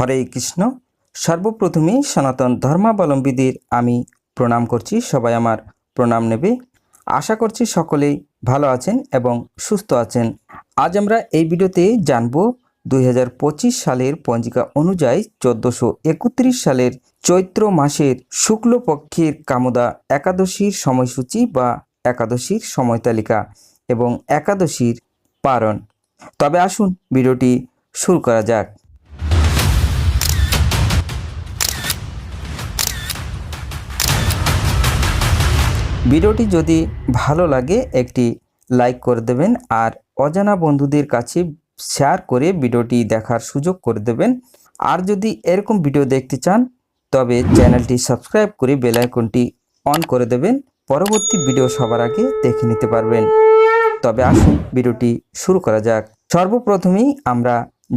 হরে কৃষ্ণ। সর্বপ্রথমে সনাতন ধর্মাবলম্বীদের আমি প্রণাম করছি, সবাই আমার প্রণাম নেবে। আশা করছি সকলেই ভালো আছেন এবং সুস্থ আছেন। আজ আমরা এই ভিডিওতে জানব দুই হাজার পঁচিশ সালের পঞ্জিকা অনুযায়ী চোদ্দোশো একত্রিশ সালের চৈত্র মাসের শুক্লপক্ষের কামদা একাদশীর সময়সূচি বা একাদশীর সময় তালিকা এবং একাদশীর পারণ। তবে আসুন ভিডিওটি শুরু করা যাক। ভিডিওটি যদি ভালো লাগে, একটি লাইক করে দেবেন আর অজানা বন্ধুদের কাছে শেয়ার করে ভিডিওটি দেখার সুযোগ করে দেবেন। আর যদি এরকম ভিডিও দেখতে চান, তবে চ্যানেলটি সাবস্ক্রাইব করে বেল আইকনটি অন করে দেবেন। পরবর্তী ভিডিও সবার আগে দেখে নিতে পারবেন। তবে আসুন ভিডিওটি শুরু করা যাক। সর্বপ্রথমেই আমরা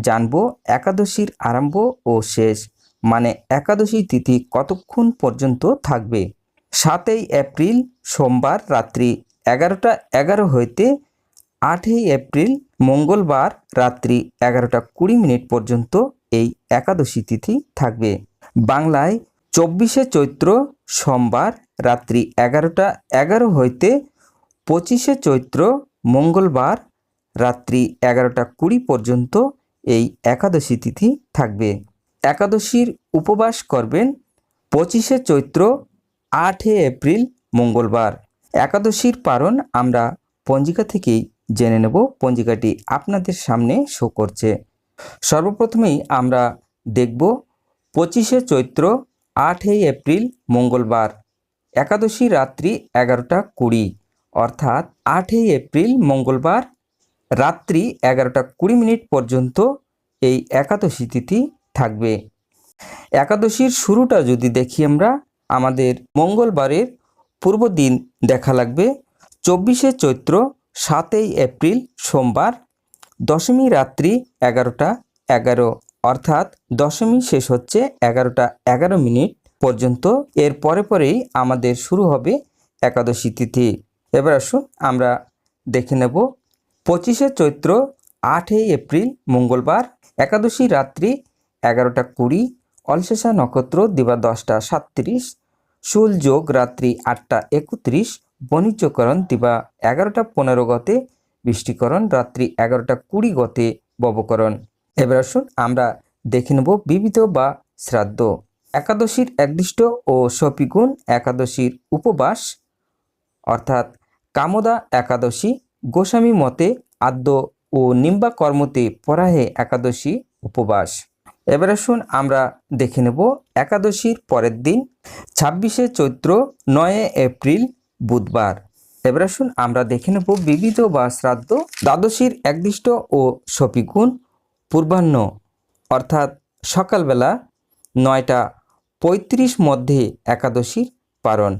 জানব একাদশীর আরম্ভ ও শেষ মানে একাদশী তিথি কতক্ষণ পর্যন্ত থাকবে? সাতই এপ্রিল সোমবার রাত্রি এগারোটা এগারো হইতে আটই এপ্রিল মঙ্গলবার রাত্রি এগারোটা কুড়ি মিনিট পর্যন্ত এই একাদশী তিথি থাকবে। বাংলায় চব্বিশে চৈত্র সোমবার রাত্রি এগারোটা এগারো হইতে পঁচিশে চৈত্র মঙ্গলবার রাত্রি এগারোটা কুড়ি পর্যন্ত এই একাদশী তিথি থাকবে। একাদশীর উপবাস করবেন পঁচিশে চৈত্র আটই এপ্রিল, মঙ্গলবার। একাদশীর পারণ আমরা পঞ্জিকা থেকেই জেনে নেব। পঞ্জিকাটি আপনাদের সামনে শো করছে। সর্বপ্রথমেই আমরা দেখব পঁচিশে চৈত্র, আটই এপ্রিল, মঙ্গলবার। একাদশী রাত্রি এগারোটা কুড়ি, অর্থাৎ আটই এপ্রিল, মঙ্গলবার। রাত্রি এগারোটা কুড়ি মিনিট পর্যন্ত এই একাদশী তিথি থাকবে। একাদশীর শুরুটা যদি দেখি আমরা আমাদের মঙ্গলবারের পূর্ব দিন দেখা লাগবে। চব্বিশে চৈত্র, সাতই এপ্রিল সোমবার, দশমী রাত্রি এগারোটা এগারো। অর্থাৎ দশমী শেষ হচ্ছে এগারোটা এগারো মিনিট পর্যন্ত। এর পরে পরেই আমাদের শুরু হবে একাদশী তিথি। এবার আসুন আমরা দেখে নেব। পঁচিশে চৈত্র, আটই এপ্রিল মঙ্গলবার, একাদশী রাত্রি এগারোটা কুড়ি অলশেষা নক্ষত্র দিবা দশটা সাতত্রিশ শুল যোগ রাত্রি আটটা একত্রিশ বণিজ্যকরণ দিবা এগারোটা পনেরো গতে, বৃষ্টিকরণ রাত্রি এগারোটা কুড়ি গতে, ববকরণ। এবার আসুন আমরা দেখে নেব বিবিধ বা শ্রাদ্ধ। একাদশীর একদিষ্ট ও সপিগুণ একাদশীর উপবাস, অর্থাৎ কামদা একাদশী, গোস্বামী মতে আদ্য ও নিম্বা কর্মতে পরাহে একাদশী উপবাস। এবার আসুন আমরা দেখে নেব একাদশীর পরের দিন, ছাব্বিশে চৈত্র, নয় এপ্রিল, বুধবার। এবার আসুন আমরা দেখে নেব বিবিধ বা শ্রাদ্ধ, দ্বাদশীর একদিষ্ট ও সপিগুণ, পূর্বাহ্ন। অর্থাৎ সকালবেলা নয়টা পঁয়ত্রিশ মধ্যে একাদশীর পারণ।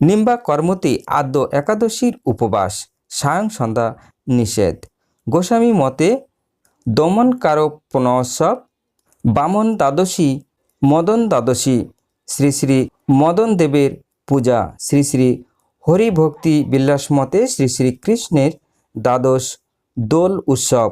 নিম্বা কর্মতে আদ্য একাদশীর উপবাস, সায়ং সন্ধ্যা নিষেধ। গোস্বামী মতে দমন কারোপনোৎসব বামন দ্বাদশী, মদন দ্বাদশী, শ্রী শ্রী মদন দেবের পূজা, শ্রী শ্রী হরিভক্তি বিলাসমতে শ্রী শ্রীকৃষ্ণের দ্বাদশ দোল উৎসব।